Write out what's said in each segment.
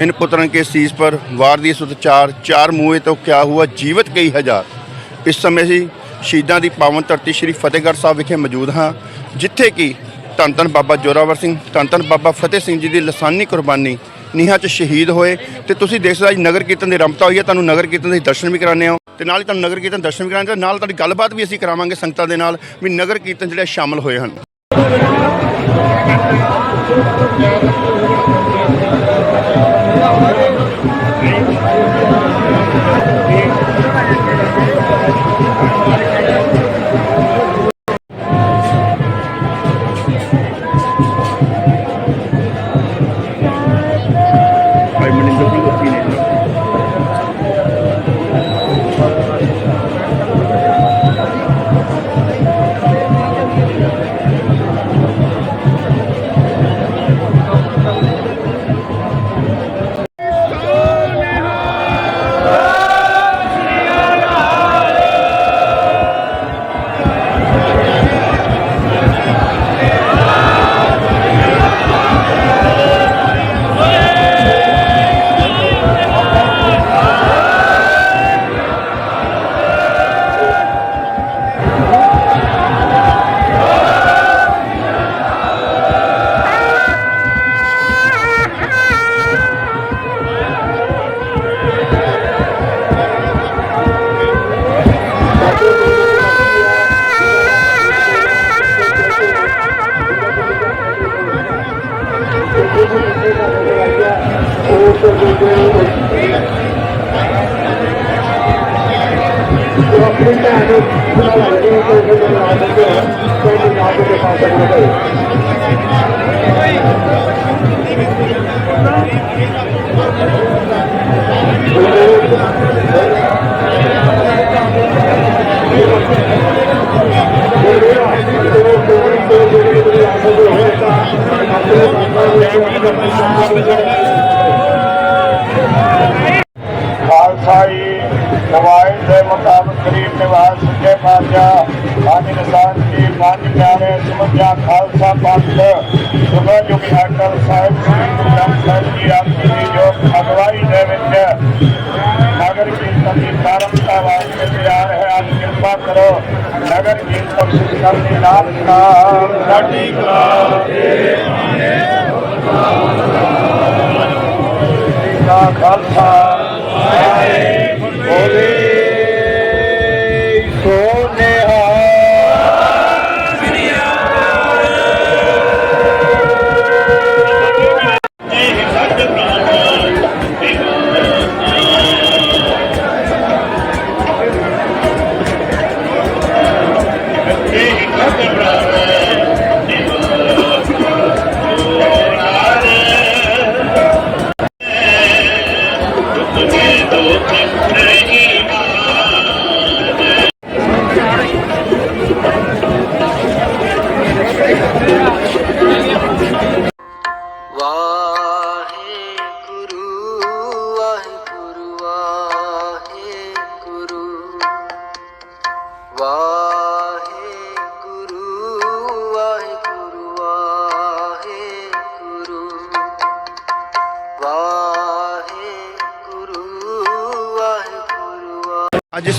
इन पुत्रन के शीस पर वार दिए सुत चार चार मुए तो क्या हुआ ਜੀਵਤ ਕਈ ਹਜ਼ਾਰ ਇਸ ਸਮੇਂ ਅਸੀਂ ਸ਼ਹੀਦਾਂ ਦੀ ਪਾਵਨ ਧਰਤੀ ਸ੍ਰੀ ਫਤਿਹਗੜ੍ਹ ਸਾਹਿਬ ਵਿਖੇ ਮੌਜੂਦ ਹਾਂ ਜਿੱਥੇ ਕਿ ਧੰਨ ਧੰਨ ਬਾਬਾ ਜੋਰਾਵਰ ਸਿੰਘ ਧੰਨ ਧੰਨ ਬਾਬਾ ਫਤਿਹ ਸਿੰਘ ਜੀ ਦੀ ਲਸਾਨੀ ਕੁਰਬਾਨੀ ਨੀਹਾਂ 'ਚ ਸ਼ਹੀਦ ਹੋਏ ਤੇ ਤੁਸੀਂ ਦੇਖ ਸਕਦੇ ਹੋ ਅੱਜ ਨਗਰ ਕੀਰਤਨ ਦੀ ਰੰਪਤਾ ਹੋਈ ਹੈ ਤੁਹਾਨੂੰ ਨਗਰ ਕੀਰਤਨ ਦੇ ਦਰਸ਼ਨ ਵੀ ਕਰਾਣੇ ਆ ਤੇ ਨਾਲ ਹੀ ਤੁਹਾਨੂੰ ਨਗਰ ਕੀਰਤਨ ਦਰਸ਼ਨ ਵੀ ਕਰਾਣੇ ਤੇ ਨਾਲ ਤੁਹਾਡੀ ਗੱਲਬਾਤ ਵੀ ਅਸੀਂ ਕਰਾਵਾਂਗੇ ਸੰਗਤਾਂ ਦੇ ਨਾਲ ਵੀ ਨਗਰ ਕੀਰਤਨ ਜਿਹੜੇ ਸ਼ਾਮਲ ਹੋਏ ਹਨ Ja, ja, ja. ਅਗਰ ਇਹ ਬਖਸ਼ ਕਰਨੇ ਨਾਮ ਨਾਮ ਸਾਡੀ ਕਲਾ ਤੇ ਮਾਨੇ ਦਾ ਖਾਲਸਾ। ਵਾਹਿਗੁਰੂ ਜੀ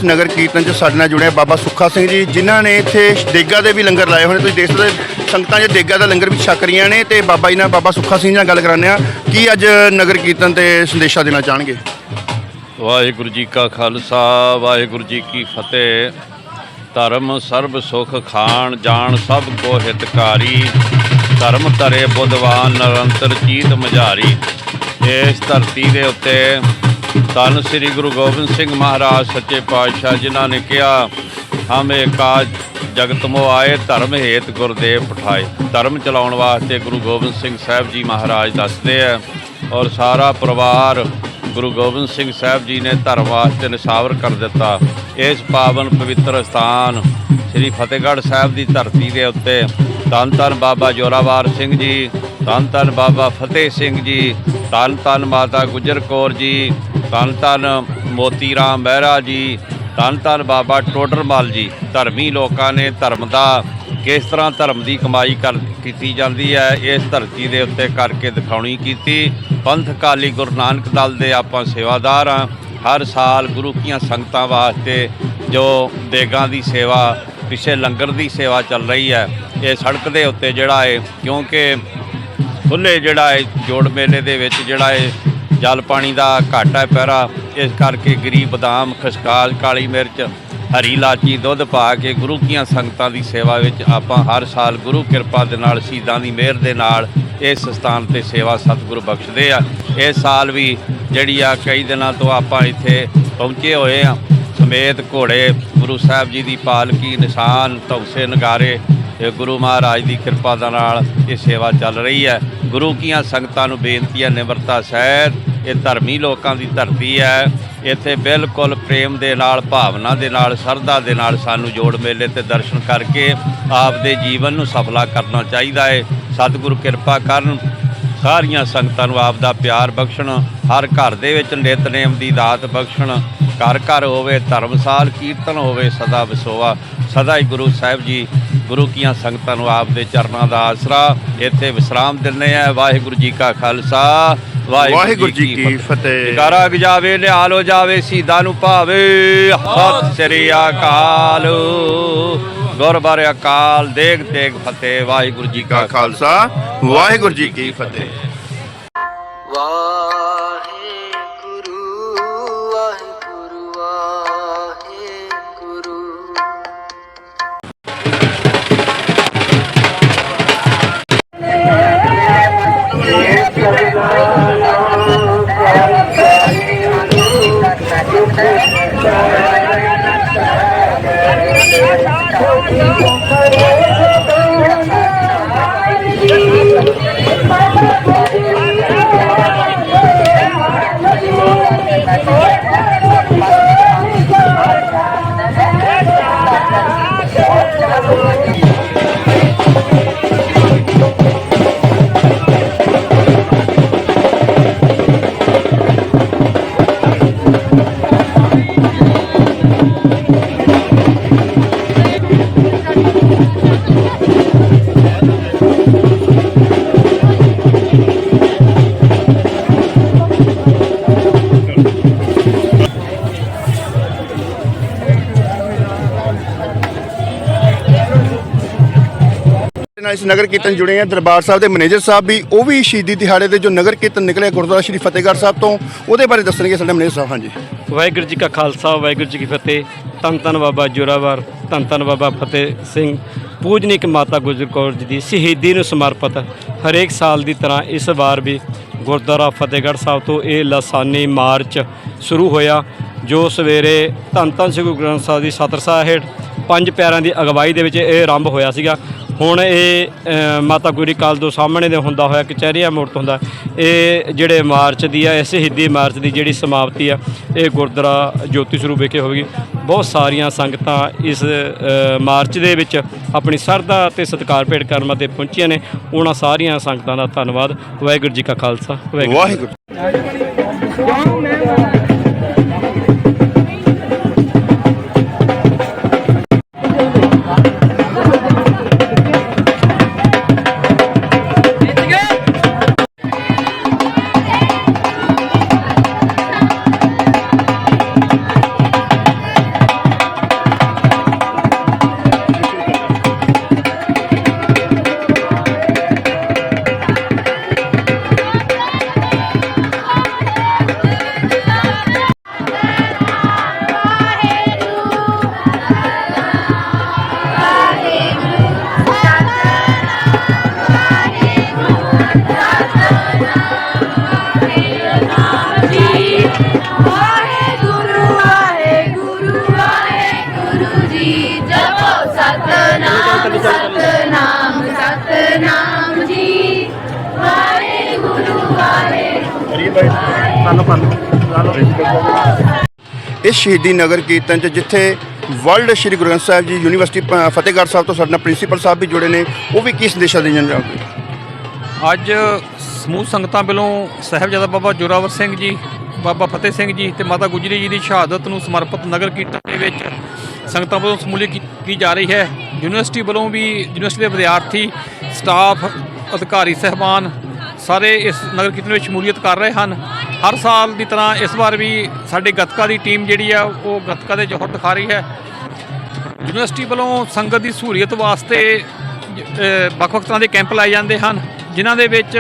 ਇਸ ਨਗਰ ਕੀਰਤਨ 'ਚ ਸਾਡੇ ਨਾਲ ਜੁੜਿਆ ਬਾਬਾ ਸੁੱਖਾ ਸਿੰਘ ਜੀ, ਜਿਨ੍ਹਾਂ ਨੇ ਇੱਥੇ ਦੇਗਾ ਦੇ ਵੀ ਲੰਗਰ ਲਾਏ ਹੋਏ ਨੇ। ਤੁਸੀਂ ਦੇਖ ਸਕਦੇ ਸੰਗਤਾਂ 'ਚ ਦੇਗਾ ਦਾ ਲੰਗਰ ਵੀ ਛਕ ਰਹੀਆਂ ਨੇ ਤੇ ਬਾਬਾ ਜੀ ਨਾਲ ਬਾਬਾ ਸੁੱਖਾ ਸਿੰਘ ਨਾਲ ਗੱਲ ਕਰਾਉਂਦੇ ਆ ਕੀ ਅੱਜ ਨਗਰ ਕੀਰਤਨ ਤੇ ਸੰਦੇਸ਼ਾ ਦੇਣਾ ਚਾਹਣਗੇ? ਵਾਹਿਗੁਰੂ ਜੀ ਕਾ ਖਾਲਸਾ, ਵਾਹਿਗੁਰੂ ਜੀ ਕੀ ਫਤਿਹ। ਧਰਮ ਸਰਬ ਸੁਖ ਖਾਣ, ਜਾਣ ਸਭ ਕੋ ਹਿਤਕਾਰੀ। ਧਰਮ ਧਰੇ ਬੁੱਧਵਾਨ, ਨਿਰੰਤਰ ਚੀਤ ਮਝਾਰੀ। ਇਸ ਧਰਤੀ ਦੇ ਉੱਤੇ ਧੰਨ ਸ੍ਰੀ ਗੁਰੂ ਗੋਬਿੰਦ ਸਿੰਘ ਮਹਾਰਾਜ, ਸੱਚੇ ਪਾਤਸ਼ਾਹ ਜਿਨ੍ਹਾਂ ਨੇ ਕਿਹਾ, ਹਮ ਏਕਾਜ ਜਗਤ ਮੋ ਆਏ, ਧਰਮ ਹੇਤ ਗੁਰਦੇਵ ਪਠਾਏ ਧਰਮ ਚਲਾਉਣ ਵਾਸਤੇ ਗੁਰੂ ਗੋਬਿੰਦ ਸਿੰਘ ਸਾਹਿਬ ਜੀ ਮਹਾਰਾਜ ਦੱਸਦੇ ਆ, ਔਰ ਸਾਰਾ ਪਰਿਵਾਰ ਗੁਰੂ ਗੋਬਿੰਦ ਸਿੰਘ ਸਾਹਿਬ ਜੀ ਨੇ ਧਰਮ ਵਾਸਤੇ ਨਿਸ਼ਾਵਰ ਕਰ ਦਿੱਤਾ। ਇਸ ਪਾਵਨ ਪਵਿੱਤਰ ਸਥਾਨ ਸ੍ਰੀ ਫਤਿਹਗੜ੍ਹ ਸਾਹਿਬ ਦੀ ਧਰਤੀ ਦੇ ਉੱਤੇ। ਧੰਨ ਧੰਨ ਬਾਬਾ ਜੋਰਾਵਰ ਸਿੰਘ ਜੀ, ਧੰਨ ਧੰਨ ਬਾਬਾ ਫਤਿਹ ਸਿੰਘ ਜੀ, ਧੰਨ ਧੰਨ ਮਾਤਾ ਗੁਜਰ ਕੌਰ ਜੀ ਧੰਨ ਧੰਨ ਮੋਤੀ ਰਾਮ ਮਹਿਰਾ ਜੀ, ਧੰਨ ਧੰਨ ਬਾਬਾ ਟੋਡਰਮਲ ਜੀ। ਧਰਮੀ ਲੋਕਾਂ ਨੇ ਧਰਮ ਦਾ ਕਿਸ ਤਰ੍ਹਾਂ ਧਰਮ ਦੀ ਕਮਾਈ ਕਰ ਕੀਤੀ ਜਾਂਦੀ ਹੈ, ਇਸ ਧਰਤੀ ਦੇ ਉੱਤੇ ਕਰਕੇ ਦਿਖਾਉਣੀ ਕੀਤੀ। ਪੰਥ ਅਕਾਲੀ ਗੁਰੂ ਨਾਨਕ ਦਲ ਦੇ ਆਪਾਂ ਸੇਵਾਦਾਰ ਹਾਂ। ਹਰ ਸਾਲ ਗੁਰੂ ਕੀਆਂ ਸੰਗਤਾਂ ਵਾਸਤੇ ਜੋ ਦੇਗਾਂ ਦੀ ਸੇਵਾ, ਪਿੱਛੇ ਲੰਗਰ ਦੀ ਸੇਵਾ ਚੱਲ ਰਹੀ ਹੈ, ਇਹ ਸੜਕ ਦੇ ਉੱਤੇ ਜਿਹੜਾ ਹੈ ਕਿਉਂਕਿ ਖੁੱਲੇ ਜਿਹੜਾ ਹੈ ਜੋੜ ਮੇਲੇ ਦੇ ਵਿੱਚ ਜਿਹੜਾ ਹੈ ਜਲ ਪਾਣੀ ਦਾ ਘਾਟਾ ਹੈ ਪੈਰਾ ਇਸ ਕਰਕੇ ਗਰੀਬ ਬਦਾਮ ਖਸਕਾਲ ਕਾਲੀ ਮਿਰਚ, ਹਰੀ ਇਲਾਚੀ, ਦੁੱਧ ਪਾ ਕੇ ਗੁਰੂ ਕੀਆਂ ਸੰਗਤਾਂ ਦੀ ਸੇਵਾ ਵਿੱਚ ਆਪਾਂ ਹਰ ਸਾਲ ਗੁਰੂ ਕਿਰਪਾ ਦੇ ਨਾਲ, ਸ਼ਹੀਦਾਂ ਦੀ ਮਿਹਰ ਦੇ ਨਾਲ ਇਸ ਸਥਾਨ ਤੇ ਸੇਵਾ ਸਤਿਗੁਰੂ ਬਖਸ਼ਦੇ ਆ। ਇਸ ਸਾਲ ਵੀ ਜਿਹੜੀ ਆ ਕਈ ਦਿਨਾਂ ਤੋਂ ਆਪਾਂ ਇੱਥੇ ਪਹੁੰਚੇ ਹੋਏ ਆ। ਸਮੇਤ ਘੋੜੇ, ਗੁਰੂ ਸਾਹਿਬ ਜੀ ਦੀ ਪਾਲਕੀ, ਨਿਸ਼ਾਨ, ਧੌਸੇ, ਨਗਾਰੇ ਗੁਰੂ ਮਹਾਰਾਜ ਦੀ ਕਿਰਪਾ ਦੇ ਨਾਲ ਇਹ ਸੇਵਾ ਚੱਲ ਰਹੀ ਹੈ। ਗੁਰੂ ਕੀਆਂ ਸੰਗਤਾਂ ਨੂੰ ਬੇਨਤੀ ਹੈ, ਨਿਮਰਤਾ ਸਹਿਤ ਇਹ ਧਰਮੀ ਲੋਕਾਂ ਦੀ ਧਰਤੀ ਹੈ। ਇੱਥੇ ਬਿਲਕੁਲ ਪ੍ਰੇਮ ਦੇ ਨਾਲ, ਭਾਵਨਾ ਦੇ ਨਾਲ ਸਰਦਾ ਦੇ ਨਾਲ ਸਾਨੂੰ ਜੋੜ ਮੇਲੇ ਤੇ ਦਰਸ਼ਨ ਕਰਕੇ ਆਪਦੇ ਜੀਵਨ ਨੂੰ ਸਫਲਾ ਕਰਨਾ ਚਾਹੀਦਾ ਹੈ। ਸਤਿਗੁਰੂ ਕਿਰਪਾ ਕਰਨ ਸਾਰੀਆਂ ਸੰਗਤਾਂ ਨੂੰ ਆਪ ਦਾ ਪਿਆਰ ਬਖਸ਼ਣ ਹਰ ਘਰ ਦੇ ਵਿੱਚ ਨਿਤਨੇਮ ਦੀ ਦਾਤ ਬਖਸ਼ਣ ਘਰ ਘਰ ਹੋਵੇ ਧਰਮਸਾਲ ਕੀਰਤਨ ਹੋਵੇ ਸਦਾ ਵਿਸੋਵਾ। ਸਦਾ ਹੀ ਗੁਰੂ ਸਾਹਿਬ ਜੀ ਗੁਰੂ ਕੀਆਂ ਸੰਗਤਾਂ ਨੂੰ ਆਪ ਦੇ ਚਰਨਾਂ ਦਾ ਆਸਰਾ ਇੱਥੇ ਵਿਸਰਾਮ ਦਿੰਦੇ ਆ। ਵਾਹਿਗੁਰੂ ਜੀ ਕਾ ਖਾਲਸਾ ਵਾਹਿਗੁਰੂ ਜੀ ਕੀ ਫਤਿਹ। ਜਗਾਰਾ ਗਜਾਵੇ ਨਿਹਾਲ ਹੋ ਜਾਵੇ ਸੀਧਾਂ ਨੂੰ ਭਾਵੇ। ਸਤਿ ਸ੍ਰੀ ਅਕਾਲ। ਗੁਰਬਾਰੇ ਅਕਾਲ ਦੇਗ ਦੇਗ ਫਤਿਹ ਵਾਹਿਗੁਰੂ ਜੀ ਕਾ ਖਾਲਸਾ ਵਾਹਿਗੁਰੂ ਜੀ ਕੀ ਫਤਿਹ। ਵਾਹਿਗੁਰੂ ਇਸ ਨਗਰ ਕੀਰਤਨ ਜੁੜੇ ਆ। ਦਰਬਾਰ ਸਾਹਿਬ ਦੇ ਮੈਨੇਜਰ ਸਾਹਿਬ ਵੀ, ਉਹ ਵੀ ਸ਼ਹੀਦੀ ਦਿਹਾੜੇ ਦੇ ਜੋ ਨਗਰ ਕੀਰਤਨ ਨਿਕਲਿਆ ਗੁਰਦੁਆਰਾ ਸ਼੍ਰੀ ਫਤਿਹਗੜ੍ਹ ਸਾਹਿਬ ਤੋਂ, ਉਹਦੇ ਬਾਰੇ ਦੱਸਣਗੇ ਸਾਡੇ ਮੈਨੇਜਰ ਸਾਹਿਬ, ਹਾਂਜੀ। ਵਾਹਿਗੁਰੂ ਜੀ ਕਾ ਖਾਲਸਾ, ਵਾਹਿਗੁਰੂ ਜੀ ਕੀ ਫਤਿਹ। ਧੰਨ ਧੰਨ ਬਾਬਾ ਜੋਰਾਵਰ, ਧੰਨ ਧੰਨ ਬਾਬਾ ਫਤਿਹ ਸਿੰਘ, ਪੂਜਨੀਕ ਮਾਤਾ ਗੁਜਰ ਕੌਰ ਜੀ ਦੀ ਸ਼ਹੀਦੀ ਨੂੰ ਸਮਰਪਿਤ ਹਰੇਕ ਸਾਲ ਦੀ ਤਰ੍ਹਾਂ ਇਸ ਵਾਰ ਵੀ ਗੁਰਦੁਆਰਾ ਫਤਿਹਗੜ੍ਹ ਸਾਹਿਬ ਤੋਂ ਇਹ ਲਾਸਾਨੀ ਮਾਰਚ ਸ਼ੁਰੂ ਹੋਇਆ, ਜੋ ਸਵੇਰੇ ਧੰਨ ਧੰਨ ਸ੍ਰੀ ਗੁਰੂ ਗ੍ਰੰਥ ਸਾਹਿਬ ਦੀ ਸਤਰ ਸਾਹਿਬ ਹੇਠ ਪੰਜ ਪਿਆਰਿਆਂ ਦੀ ਅਗਵਾਈ ਦੇ ਵਿੱਚ ਇਹ ਆਰੰਭ ਹੋਇਆ ਸੀਗਾ। ਹੁਣ ਇਹ ਮਾਤਾ ਗੁਰੀ ਕਾਲ ਤੋਂ ਸਾਹਮਣੇ ਦੇ ਹੁੰਦਾ ਹੋਇਆ ਕਚਹਿਰੀਆ ਮੋੜ ਤੋਂ ਹੁੰਦਾ, ਇਹ ਜਿਹੜੇ ਮਾਰਚ ਦੀ ਆ, ਇਹ ਸ਼ਹੀਦੀ ਮਾਰਚ ਦੀ ਜਿਹੜੀ ਸਮਾਪਤੀ ਆ, ਇਹ ਗੁਰਦੁਆਰਾ ਜੋਤੀ ਸਰੂਪ ਵਿਖੇ ਹੋਵੇਗੀ। ਬਹੁਤ ਸਾਰੀਆਂ ਸੰਗਤਾਂ ਇਸ ਮਾਰਚ ਦੇ ਵਿੱਚ ਆਪਣੀ ਸਰਦਾ ਤੇ ਸਤਿਕਾਰ ਭੇਟ ਕਰਨ ਅਤੇ ਪਹੁੰਚੀਆਂ ਨੇ। ਉਹਨਾਂ ਸਾਰੀਆਂ ਸੰਗਤਾਂ ਦਾ ਧੰਨਵਾਦ। ਵਾਹਿਗੁਰੂ ਜੀ ਕਾ ਖਾਲਸਾ। ਵਾਹਿਗੁਰੂ ਵਾਹਿਗੁਰੂ। ਇਸ ਸ਼ਹੀਦੀ ਨਗਰ ਕੀਰਤਨ ਚ ਜਿੱਥੇ ਵਰਲਡ ਸ਼੍ਰੀ ਗੁਰੂ ਗ੍ਰੰਥ ਸਾਹਿਬ ਜੀ ਯੂਨੀਵਰਸਿਟੀ ਪ- ਫਤਿਹਗੜ੍ਹ ਸਾਹਿਬ ਤੋਂ ਸਾਡੇ ਨਾਲ ਪ੍ਰਿੰਸੀਪਲ ਸਾਹਿਬ ਵੀ ਜੁੜੇ ਨੇ ਉਹ ਵੀ ਕਿਸ ਦਿਸ਼ਾ ਦੇ ਜਨ ਅੱਜ ਸਮੂਹ ਸੰਗਤਾਂ ਵੱਲੋਂ ਸਾਹਿਬਜ਼ਾਦਾ ਬਾਬਾ ਜੋਰਾਵਰ ਸਿੰਘ ਜੀ ਬਾਬਾ ਫਤਿਹ ਸਿੰਘ ਜੀ ਤੇ ਮਾਤਾ ਗੁਜਰੀ ਜੀ ਦੀ ਸ਼ਹਾਦਤ ਨੂੰ ਸਮਰਪਿਤ ਨਗਰ ਕੀਰਤਨ ਦੇ ਵਿੱਚ ਸੰਗਤਾਂ ਵੱਲੋਂ ਸਮੂਲੀਅਤ ਕੀਤੀ ਜਾ ਰਹੀ ਹੈ। ਯੂਨੀਵਰਸਿਟੀ ਵੱਲੋਂ ਵੀ ਯੂਨੀਵਰਸਿਟੀ ਦੇ ਵਿਦਿਆਰਥੀ ਸਟਾਫ ਅਧਿਕਾਰੀ ਸਹਿਬਾਨ ਸਾਰੇ ਇਸ ਨਗਰ ਕੀਰਤਨ ਵਿੱਚ ਸ਼ਮੂਲੀਅਤ ਕਰ ਰਹੇ ਹਨ। ਹਰ ਸਾਲ ਦੀ ਤਰ੍ਹਾਂ ਇਸ ਵਾਰ ਵੀ ਸਾਡੇ ਗੱਤਕਾ ਦੀ ਟੀਮ ਜਿਹੜੀ ਆ, ਉਹ ਗੱਤਕਾ ਦੇ ਜੋਹਰ ਦਿਖਾ ਰਹੀ ਹੈ। ਯੂਨੀਵਰਸਿਟੀ ਵੱਲੋਂ ਸੰਗਤ ਦੀ ਸਹੂਲੀਅਤ ਵਾਸਤੇ ਵੱਖ-ਵੱਖ ਤਰ੍ਹਾਂ ਦੇ ਕੈਂਪ ਲਾਏ ਜਾਂਦੇ ਹਨ, ਜਿਨ੍ਹਾਂ ਦੇ ਵਿੱਚ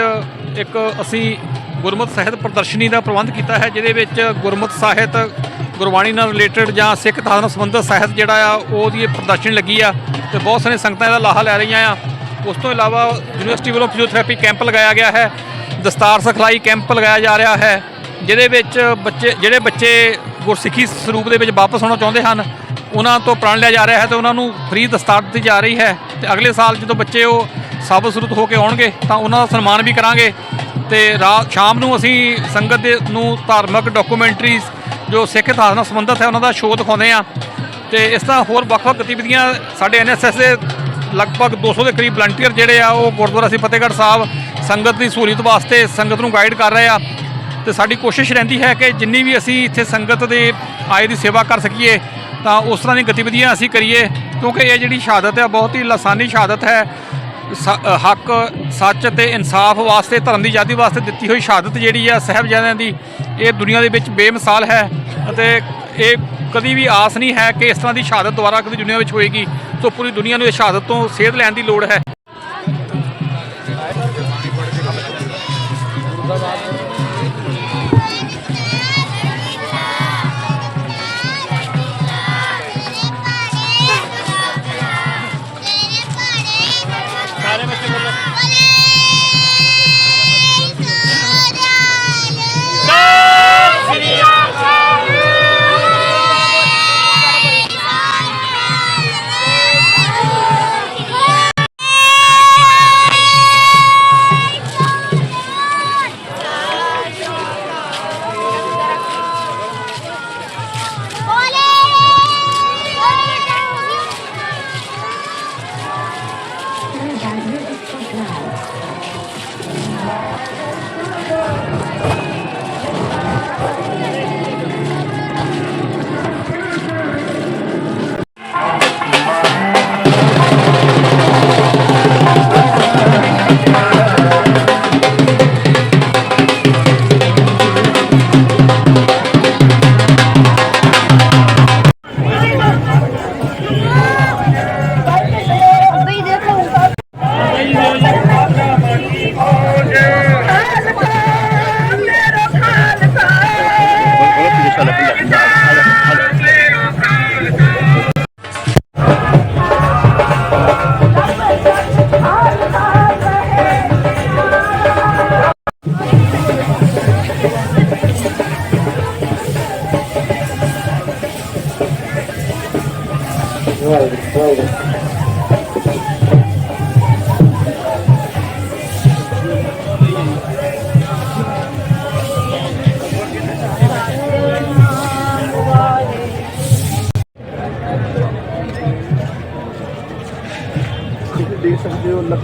ਇੱਕ ਅਸੀਂ ਗੁਰਮਤ ਸਾਹਿਤ ਪ੍ਰਦਰਸ਼ਨੀ ਦਾ ਪ੍ਰਬੰਧ ਕੀਤਾ ਹੈ, ਜਿਹਦੇ ਵਿੱਚ ਗੁਰਮਤ ਸਾਹਿਤ ਗੁਰਬਾਣੀ ਨਾਲ ਰਿਲੇਟਡ ਜਾਂ ਸਿੱਖ ਇਤਿਹਾਸ ਨਾਲ ਸੰਬੰਧਿਤ ਸਾਹਿਤ ਜਿਹੜਾ ਆ, ਉਹਦੀ ਪ੍ਰਦਰਸ਼ਨੀ ਲੱਗੀ ਆ ਤੇ ਬਹੁਤ ਸਾਰੀਆਂ ਸੰਗਤਾਂ ਇਹਦਾ ਲਾਹਾ ਲੈ ਰਹੀਆਂ ਆ। ਉਸ ਤੋਂ ਇਲਾਵਾ ਯੂਨੀਵਰਸਿਟੀ ਵੱਲੋਂ ਫਿਜ਼ੀਓਥੈਰੇਪੀ ਕੈਂਪ ਲਗਾਇਆ ਗਿਆ ਹੈ। ਦਸਤਾਰ ਸਿਖਲਾਈ ਕੈਂਪ ਲਗਾਇਆ ਜਾ ਰਿਹਾ ਹੈ, ਜਿਹਦੇ ਵਿੱਚ ਬੱਚੇ, ਜਿਹੜੇ ਬੱਚੇ ਗੁਰਸਿੱਖੀ ਸਰੂਪ ਦੇ ਵਿੱਚ ਵਾਪਸ ਆਉਣਾ ਚਾਹੁੰਦੇ ਹਨ, ਉਹਨਾਂ ਤੋਂ ਪ੍ਰਣ ਲਿਆ ਜਾ ਰਿਹਾ ਹੈ ਤੇ ਉਹਨਾਂ ਨੂੰ ਫ੍ਰੀ ਦਸਤਾਰ ਦਿੱਤੀ ਜਾ ਰਹੀ ਹੈ ਤੇ ਅਗਲੇ ਸਾਲ ਜਦੋਂ ਬੱਚੇ ਉਹ ਸਾਬਤ ਸਰੂਤ ਹੋ ਕੇ ਆਉਣਗੇ, ਤਾਂ ਉਹਨਾਂ ਦਾ ਸਨਮਾਨ ਵੀ ਕਰਾਂਗੇ ਤੇ ਰਾਤ, ਸ਼ਾਮ ਨੂੰ ਅਸੀਂ ਸੰਗਤ ਦੇ ਨੂੰ ਧਾਰਮਿਕ ਡਾਕੂਮੈਂਟਰੀਜ਼ ਜੋ ਸਿੱਖ ਇਤਿਹਾਸ ਨਾਲ ਸੰਬੰਧਿਤ ਹੈ, ਉਹਨਾਂ ਦਾ ਸ਼ੋਅ ਦਿਖਾਉਂਦੇ ਆ ਤੇ ਇਸ ਤਰ੍ਹਾਂ ਹੋਰ ਵੱਖ-ਵੱਖ ਗਤੀਵਿਧੀਆਂ ਸਾਡੇ ਐਨਐਸਐਸ ਦੇ ਲਗਭਗ 200 ਦੇ ਕਰੀਬ ਵਲੰਟੀਅਰ ਜਿਹੜੇ ਆ, ਉਹ ਗੁਰਦੁਆਰਾ ਸੀ ਫਤਿਹਗੜ੍ਹ ਸਾਹਿਬ ਸੰਗਤ ਦੀ ਸਹੂਲੀਅਤ ਵਾਸਤੇ ਸੰਗਤ ਨੂੰ ਗਾਈਡ ਕਰ ਰਹੇ ਆ। ਤੇ ਸਾਡੀ ਕੋਸ਼ਿਸ਼ ਰਹਿੰਦੀ ਹੈ ਕਿ ਜਿੰਨੀ ਵੀ ਅਸੀਂ ਇੱਥੇ ਸੰਗਤ ਦੇ ਆਏ ਦੀ ਸੇਵਾ ਕਰ ਸਕੀਏ, ਤਾਂ ਉਸ ਤਰ੍ਹਾਂ ਦੀ ਗਤੀਵਿਧੀਆਂ ਅਸੀਂ ਕਰੀਏ, ਕਿਉਂਕਿ ਇਹ ਜਿਹੜੀ ਸ਼ਹਾਦਤ ਹੈ ਬਹੁਤ ਹੀ ਲਾਸਾਨੀ ਸ਼ਹਾਦਤ ਹੈ। ਸ- ਹੱਕ, ਸੱਚ ਤੇ ਇਨਸਾਫ ਵਾਸਤੇ, ਧਰਮ ਦੀ ਆਜ਼ਾਦੀ ਵਾਸਤੇ ਦਿੱਤੀ ਹੋਈ ਸ਼ਹਾਦਤ ਜਿਹੜੀ ਆ, ਸਾਹਿਬਜ਼ਾਦਿਆਂ ਦੀ, ਇਹ ਦੁਨੀਆ ਦੇ ਵਿੱਚ ਬੇਮਿਸਾਲ ਹੈ। ਅਤੇ ਇਹ ਕਦੀ ਵੀ ਆਸ ਨਹੀਂ ਹੈ ਕਿ ਇਸ ਤਰ੍ਹਾਂ ਦੀ ਸ਼ਹਾਦਤ ਦੁਬਾਰਾ ਕਦੀ ਦੁਨੀਆ ਵਿੱਚ ਹੋਏਗੀ। ਸੋ ਪੂਰੀ ਦੁਨੀਆ ਨੂੰ ਇਸ ਸ਼ਹਾਦਤ ਤੋਂ ਸੇਧ ਲੈਣ ਦੀ ਲੋੜ ਹੈ।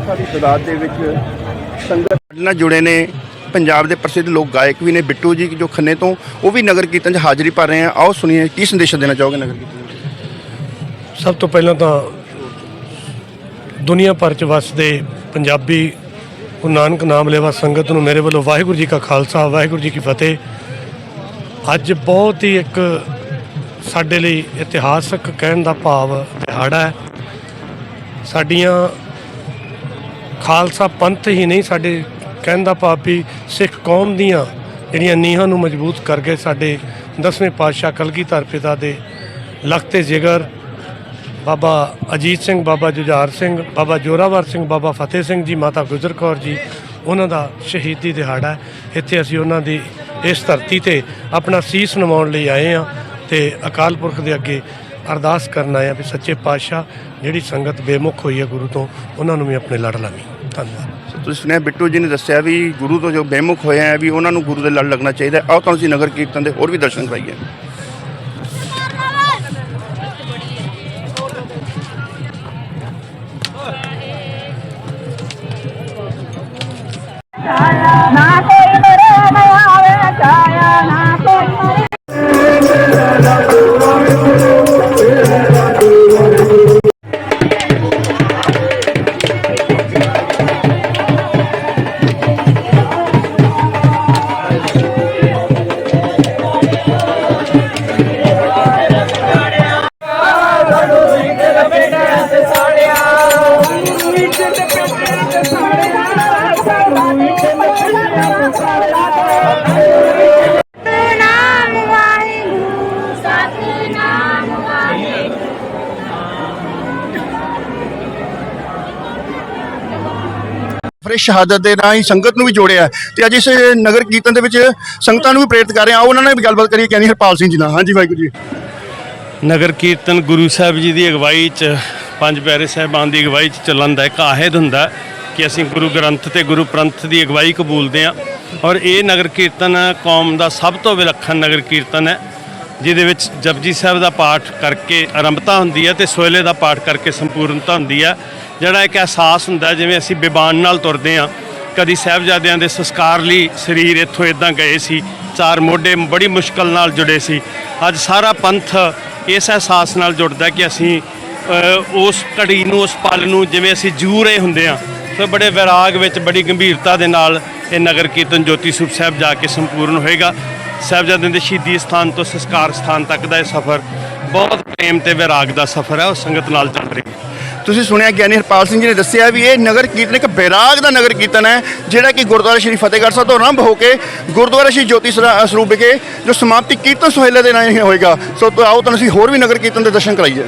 ਸਕਦੇ ਦੀ ਤਾਦਾਦ ਦੇ ਵਿੱਚ ਸੰਗਤ ਸਾਡੇ ਨਾਲ ਜੁੜੇ ਨੇ। ਪੰਜਾਬ ਦੇ ਪ੍ਰਸਿੱਧ ਲੋਕ ਗਾਇਕ ਵੀ ਨੇ, ਬਿੱਟੂ ਜੀ ਜੋ ਖੰਨੇ ਤੋਂ, ਉਹ ਵੀ ਨਗਰ ਕੀਰਤਨ 'ਚ ਹਾਜ਼ਰੀ ਭਰ ਰਹੇ ਆ। ਆਓ ਸੁਣੀਏ, ਕੀ ਸੰਦੇਸ਼ ਦੇਣਾ ਚਾਹੋਗੇ ਨਗਰ ਕੀਰਤਨ ਸਭ ਤੋਂ ਪਹਿਲਾਂ ਤਾਂ ਦੁਨੀਆ ਭਰ ਚ ਵਸਦੇ ਪੰਜਾਬੀ ਗੁਰੂ ਨਾਨਕ ਨਾਮ ਲੈਵਾ ਸੰਗਤ ਨੂੰ ਮੇਰੇ ਵੱਲੋਂ ਵਾਹਿਗੁਰੂ ਜੀ ਕਾ ਖਾਲਸਾ, ਵਾਹਿਗੁਰੂ ਜੀ ਕੀ ਫਤਿਹ। ਅੱਜ ਬਹੁਤ ਹੀ ਇੱਕ ਸਾਡੇ ਲਈ ਇਤਿਹਾਸਕ ਕਹਿਣ ਦਾ ਭਾਵ ਦਿਹਾੜਾ ਹੈ। ਸਾਡੀਆਂ ਖਾਲਸਾ ਪੰਥ ਹੀ ਨਹੀਂ ਸਾਡੇ ਕਹਿਣ ਦਾ ਭਾਵ ਵੀ ਸਿੱਖ ਕੌਮ ਦੀਆਂ ਜਿਹੜੀਆਂ ਨੀਹਾਂ ਨੂੰ ਮਜ਼ਬੂਤ ਕਰਕੇ ਸਾਡੇ ਦਸਵੇਂ ਪਾਤਸ਼ਾਹ ਕਲਗੀਧਰ ਪਿਤਾ ਦੇ ਲਖਤੇ ਜਿਗਰ, ਬਾਬਾ ਅਜੀਤ ਸਿੰਘ, ਬਾਬਾ ਜੁਝਾਰ ਸਿੰਘ, ਬਾਬਾ ਜੋਰਾਵਰ ਸਿੰਘ, ਬਾਬਾ ਫਤਿਹ ਸਿੰਘ ਜੀ, ਮਾਤਾ ਗੁਜਰ ਕੌਰ ਜੀ, ਉਹਨਾਂ ਦਾ ਸ਼ਹੀਦੀ ਦਿਹਾੜਾ ਹੈ। ਇੱਥੇ ਅਸੀਂ ਉਹਨਾਂ ਦੀ ਇਸ ਧਰਤੀ ਤੇ ਆਪਣਾ ਸੀਸ ਨਿਵਾਉਣ ਲਈ ਆਏ ਹਾਂ ਤੇ ਅਕਾਲ ਪੁਰਖ ਦੇ ਅੱਗੇ ਅਰਦਾਸ ਕਰਨ ਆਏ ਹਾਂ ਵੀ ਸੱਚੇ ਪਾਤਸ਼ਾਹ, ਜਿਹੜੀ ਸੰਗਤ ਬੇਮੁਖ ਹੋਈ ਹੈ ਗੁਰੂ ਤੋਂ, ਉਹਨਾਂ ਨੂੰ ਵੀ ਆਪਣੇ ਲੜ ਲਾਵੀਂ। ਧੰਨਵਾਦ ਤੁਸੀਂ ਸੁਣਿਆ ਬਿੱਟੂ ਜੀ ਨੇ ਦੱਸਿਆ ਵੀ ਗੁਰੂ ਤੋਂ ਜੋ ਬੇਮੁਖ ਹੋਏ ਆ ਵੀ ਉਹਨਾਂ ਨੂੰ ਗੁਰੂ ਦੇ ਲੜ ਲੱਗਣਾ ਚਾਹੀਦਾ ਹੈ। ਆਓ ਤੁਹਾਨੂੰ ਅਸੀਂ ਨਗਰ ਕੀਰਤਨ ਦੇ ਹੋਰ ਵੀ ਦਰਸ਼ਨ ਕਰਾਈਏ ਸ਼ਹਾਦਤ ਦੇ ਨਾਲ ਹੀ ਸੰਗਤ ਨੂੰ ਵੀ ਜੋੜਿਆ ਤੇ ਅੱਜ ਇਸ ਨਗਰ ਕੀਰਤਨ ਦੇ ਵਿੱਚ ਸੰਗਤਾਂ ਨੂੰ ਵੀ ਪ੍ਰੇਰਿਤ ਕਰ ਰਹੇ ਆ ਉਹਨਾਂ ਨਾਲ ਵੀ ਗੱਲਬਾਤ ਕਰੀਏ। ਗਿਆਨੀ ਹਰਪਾਲ ਸਿੰਘ ਜੀ ਨਾਲ। ਹਾਂਜੀ, ਵਾਹਿਗੁਰੂ ਜੀ। ਨਗਰ ਕੀਰਤਨ ਗੁਰੂ ਸਾਹਿਬ ਜੀ ਦੀ ਅਗਵਾਈ 'ਚ, ਪੰਜ ਪਿਆਰੇ ਸਾਹਿਬਾਨ ਦੀ ਅਗਵਾਈ 'ਚ ਚੱਲਣ ਦਾ ਇੱਕ ਆਹਿਦ ਹੁੰਦਾ ਕਿ ਅਸੀਂ ਗੁਰੂ ਗ੍ਰੰਥ ਤੇ ਗੁਰੂ ਪੰਥ ਦੀ ਅਗਵਾਈ ਕਬੂਲਦੇ ਹਾਂ। ਔਰ ਇਹ ਨਗਰ ਕੀਰਤਨ ਕੌਮ ਦਾ ਸਭ ਤੋਂ ਵਿਲੱਖਣ ਨਗਰ ਕੀਰਤਨ ਹੈ, ਜਿਹਦੇ ਵਿੱਚ ਜਪਜੀ ਸਾਹਿਬ ਦਾ ਪਾਠ ਕਰਕੇ ਆਰੰਭਤਾ ਹੁੰਦੀ ਹੈ ਤੇ ਸੋਹਲੇ ਦਾ ਪਾਠ ਕਰਕੇ ਸੰਪੂਰਨਤਾ ਹੁੰਦੀ ਹੈ। ਜਿਹੜਾ ਇੱਕ ਅਹਿਸਾਸ ਹੁੰਦਾ ਜਿਵੇਂ ਅਸੀਂ ਬਿਬਾਨ ਨਾਲ ਤੁਰਦੇ ਹਾਂ, ਕਦੀ ਸਾਹਿਬਜ਼ਾਦਿਆਂ ਦੇ ਸੰਸਕਾਰ ਲਈ ਸਰੀਰ ਇੱਥੋਂ ਇਦਾਂ ਗਏ ਸੀ, ਚਾਰ ਮੋਢੇ ਬੜੀ ਮੁਸ਼ਕਲ ਨਾਲ ਜੁੜੇ ਸੀ। ਅੱਜ ਸਾਰਾ ਪੰਥ ਇਸ ਅਹਿਸਾਸ ਨਾਲ ਜੁੜਦਾ ਕਿ ਅਸੀਂ ਉਸ ਘੜੀ ਨੂੰ, ਉਸ ਪਲ ਨੂੰ ਜਿਵੇਂ ਅਸੀਂ ਜੂ ਰਹੇ ਹੁੰਦੇ ਆ ਸੋ ਬੜੇ ਵਿਰਾਗ ਵਿੱਚ, ਬੜੀ ਗੰਭੀਰਤਾ ਦੇ ਨਾਲ ਇਹ ਨਗਰ ਕੀਰਤਨ ਜੋਤੀ ਸੂਪ ਸਾਹਿਬ ਜਾ ਕੇ ਸੰਪੂਰਨ ਹੋਏਗਾ। ਸਾਹਿਬਜ਼ਾਦਿਆਂ ਦੇ ਸ਼ਹੀਦੀ ਸਥਾਨ ਤੋਂ ਸੰਸਕਾਰ ਸਥਾਨ ਤੱਕ ਦਾ ਇਹ ਸਫ਼ਰ ਬਹੁਤ ਪ੍ਰੇਮ ਤੇ ਵਿਰਾਗ ਦਾ ਸਫ਼ਰ ਹੈ, ਉਹ ਸੰਗਤ ਨਾਲ ਚੱਲ ਰਹੀ। ਤੁਸੀਂ ਸੁਣਿਆ ਗਿਆਨੀ ਹਰਪਾਲ ਸਿੰਘ ਜੀ ਨੇ ਦੱਸਿਆ ਵੀ ਇਹ ਨਗਰ ਕੀਰਤਨ ਇੱਕ ਬੈਰਾਗ ਦਾ ਨਗਰ ਕੀਰਤਨ ਹੈ, ਜਿਹੜਾ ਕਿ ਗੁਰਦੁਆਰਾ ਸ਼੍ਰੀ ਫਤਿਹਗੜ੍ਹ ਸਾਹਿਬ ਤੋਂ ਆਰੰਭ ਹੋ ਕੇ ਗੁਰਦੁਆਰਾ ਸ਼੍ਰੀ ਜੋਤੀ ਸਰਾ- ਸਰੂਪ ਵਿਖੇ ਜੋ ਸਮਾਪਤੀ ਕੀਰਤਨ ਸੁਹੇਲੇ ਦੇ ਨਾਲ ਹੀ ਹੋਏਗਾ। ਸੋ ਤੋਂ ਆਓ, ਤੁਹਾਨੂੰ ਅਸੀਂ ਹੋਰ ਵੀ ਨਗਰ ਕੀਰਤਨ ਦੇ ਦਰਸ਼ਨ ਕਰਾਈਏ।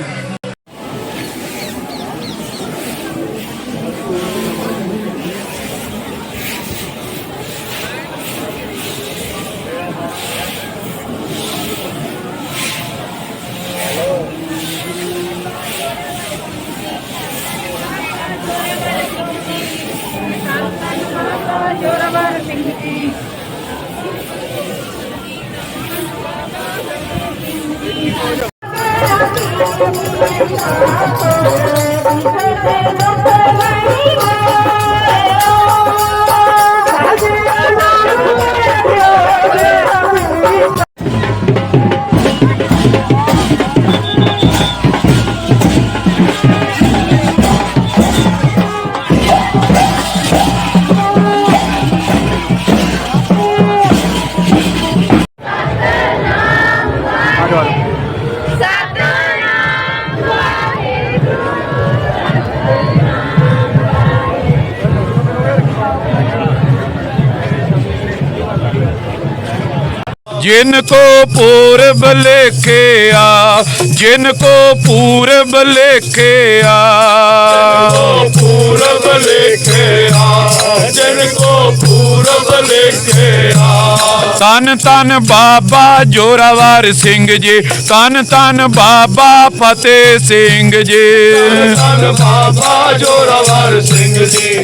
जिनको पूर्व लेके आ जिनको पूर्व लेके आ पूर्व लेके आ जिनको पूर्व लेके आ तन तन बाबा जोरावर सिंह जी तन तन बाबा फतेह सिंह जी तन बाबा जोरावर सिंह जी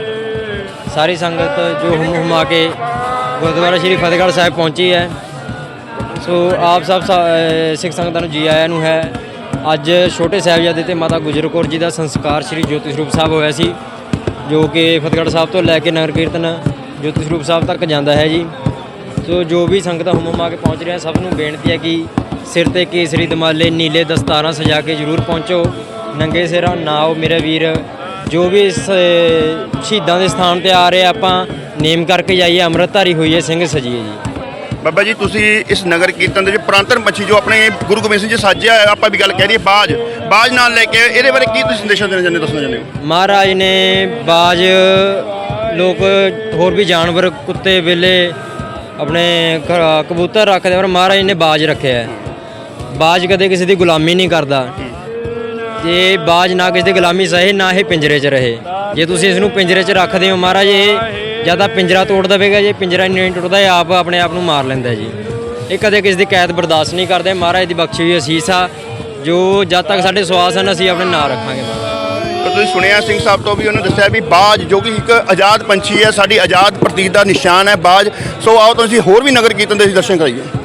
ਸਾਰੀ ਸੰਗਤ ਜੋ ਹੁਮ ਹੁਮਾ ਕੇ ਗੁਰਦੁਆਰਾ ਸ਼੍ਰੀ ਫਤਿਹਗੜ੍ਹ ਸਾਹਿਬ ਪਹੁੰਚੀ ਹੈ। ਸੋ ਆਪ ਸਭ ਸਾ- ਸਿੱਖ ਸੰਗਤਾਂ ਨੂੰ ਜੀ ਆਇਆਂ ਨੂੰ ਹੈ। ਅੱਜ ਛੋਟੇ ਸਾਹਿਬਜ਼ਾਦੇ ਤੇ ਮਾਤਾ ਗੁਜਰ ਕੌਰ ਜੀ ਦਾ ਸੰਸਕਾਰ ਸ਼੍ਰੀ ਜੋਤੀ ਸਰੂਪ ਸਾਹਿਬ ਹੋਇਆ ਸੀ, ਜੋ ਕਿ ਫਤਿਹਗੜ੍ਹ ਸਾਹਿਬ ਤੋਂ ਲੈ ਕੇ ਨਗਰ ਕੀਰਤਨ ਜੋਤੀ ਸਰੂਪ ਸਾਹਿਬ ਤੱਕ ਜਾਂਦਾ ਹੈ ਜੀ। ਸੋ ਜੋ ਵੀ ਸੰਗਤਾਂ ਹੁਮ ਹੁਮਾ ਕੇ ਪਹੁੰਚ ਰਿਹਾ ਸਭ ਨੂੰ ਬੇਨਤੀ ਹੈ ਕਿ ਸਿਰ ਤੇ ਕੇਸਰੀ ਦਮਾਲੇ, ਨੀਲੇ ਦਸਤਾਰਾਂ ਸਜਾ ਕੇ ਜ਼ਰੂਰ ਪਹੁੰਚੋ। ਨੰਗੇ ਸਿਰਾਂ ਨਾ ਆਓ ਮੇਰੇ ਵੀਰ ਜੋ ਵੀ ਇਸ ਸ਼ਹੀਦਾਂ ਦੇ ਸਥਾਨ ਤੇ ਆ ਰਹੇ ਆਪਾਂ ਨੇਮ ਕਰਕੇ ਜਾਈਏ ਅੰਮ੍ਰਿਤਧਾਰੀ ਹੋਈਏ ਸਿੰਘ ਸਜੀਏ ਜੀ। ਬਾਬਾ ਜੀ ਤੁਸੀਂ ਇਸ ਨਗਰ ਕੀਰਤਨ ਦੇ ਜੋ ਪ੍ਰਾਂਤਨ ਪੰਛੀ ਜੋ ਆਪਣੇ ਗੁਰੂ ਗੋਬਿੰਦ ਸਿੰਘ ਜੀ ਸਾਜਿਆ ਹੋਇਆ, ਆਪਾਂ ਵੀ ਗੱਲ ਕਹਿ ਰਹੀ ਬਾਜ। ਬਾਜ ਨਾਲ ਲੈ ਕੇ ਇਹਦੇ ਬਾਰੇ ਕੀ ਤੁਸੀਂ ਸੰਦੇਸ਼ ਦੇਣਾ ਚਾਹੁੰਦੇ ਹੋ, ਦੱਸਣਾ ਚਾਹੁੰਦੇ ਹੋ? ਮਹਾਰਾਜ ਨੇ ਬਾਜ ਲੋਕ ਹੋਰ ਵੀ ਜਾਨਵਰ ਕੁੱਤੇ ਬਿੱਲੇ ਆਪਣੇ ਕਬੂਤਰ ਰੱਖਦੇ ਪਰ ਮਹਾਰਾਜ ਨੇ ਬਾਜ ਰੱਖਿਆ ਹੈ। ਬਾਜ ਕਦੇ ਕਿਸੇ ਦੀ ਗੁਲਾਮੀ ਨਹੀਂ ਕਰਦਾ। ਜੇ ਬਾਜ ਨਾ ਕਿਸੇ ਦੀ ਗੁਲਾਮੀ ਸਹੇ, ਨਾ ਇਹ ਪਿੰਜਰੇ 'ਚ ਰਹੇ। ਜੇ ਤੁਸੀਂ ਇਸ ਨੂੰ ਪਿੰਜਰੇ 'ਚ ਰੱਖਦੇ ਹੋ ਮਹਾਰਾਜ, ਇਹ ਜਾਂ ਤਾਂ ਪਿੰਜਰਾ ਤੋੜ ਦੇਵੇਗਾ, ਜੇ ਪਿੰਜਰਾ ਨਹੀਂ ਟੁੱਟਦਾ, ਇਹ ਆਪ ਆਪਣੇ ਆਪ ਨੂੰ ਮਾਰ ਲੈਂਦਾ ਜੀ। ਇਹ ਕਦੇ ਕਿਸੇ ਦੀ ਕੈਦ ਬਰਦਾਸ਼ਤ ਨਹੀਂ ਕਰਦੇ। ਮਹਾਰਾਜ ਦੀ ਬਖਸ਼ੀ ਹੋਈ ਅਸੀਸ ਆ, ਜੋ ਜਦ ਤੱਕ ਸਾਡੇ ਸਵਾਸ ਹਨ, ਅਸੀਂ ਆਪਣੇ ਨਾਂ ਰੱਖਾਂਗੇ ਤੁਸੀਂ ਸੁਣਿਆ ਸਿੰਘ ਸਾਹਿਬ ਤੋਂ ਵੀ ਉਹਨੇ ਦੱਸਿਆ ਵੀ ਬਾਜ, ਜੋ ਕਿ ਇੱਕ ਆਜ਼ਾਦ ਪੰਛੀ ਹੈ, ਸਾਡੀ ਆਜ਼ਾਦ ਪ੍ਰਤੀਤ ਦਾ ਨਿਸ਼ਾਨ ਹੈ ਬਾਜ। ਸੋ ਆਓ ਤੁਸੀਂ ਹੋਰ ਵੀ ਨਗਰ ਕੀਰਤਨ ਦੇ ਦਰਸ਼ਨ ਕਰਾਈਏ।